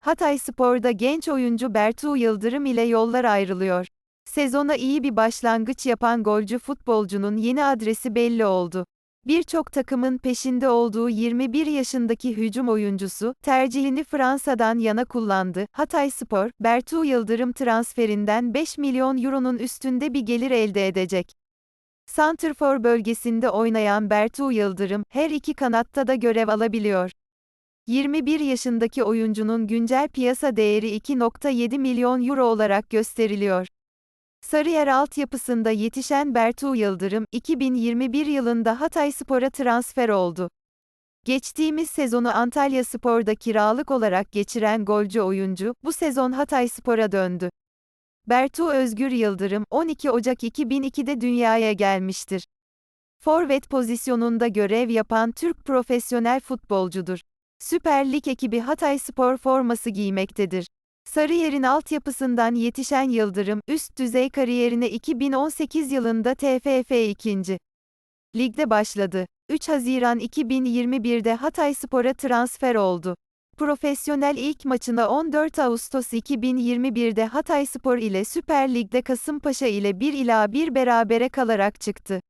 Hatay Spor'da genç oyuncu Bertu Yıldırım ile yollar ayrılıyor. Sezona iyi bir başlangıç yapan golcü futbolcunun yeni adresi belli oldu. Birçok takımın peşinde olduğu 21 yaşındaki hücum oyuncusu, tercihini Fransa'dan yana kullandı. Hatay Spor, Bertu Yıldırım transferinden 5 milyon euronun üstünde bir gelir elde edecek. Santrfor bölgesinde oynayan Bertu Yıldırım, her iki kanatta da görev alabiliyor. 21 yaşındaki oyuncunun güncel piyasa değeri 2.7 milyon euro olarak gösteriliyor. Sarıyer altyapısında yetişen Bertu Yıldırım, 2021 yılında Hatayspor'a transfer oldu. Geçtiğimiz sezonu Antalya Spor'da kiralık olarak geçiren golcü oyuncu, bu sezon Hatayspor'a döndü. Bertu Özgür Yıldırım, 12 Ocak 2002'de dünyaya gelmiştir. Forvet pozisyonunda görev yapan Türk profesyonel futbolcudur. Süper Lig ekibi Hatayspor forması giymektedir. Sarıyer'in altyapısından yetişen Yıldırım, üst düzey kariyerine 2018 yılında TFF 2. Ligde başladı. 3 Haziran 2021'de Hatayspor'a transfer oldu. Profesyonel ilk maçına 14 Ağustos 2021'de Hatayspor ile Süper Lig'de Kasımpaşa ile 1 ila 1 berabere kalarak çıktı.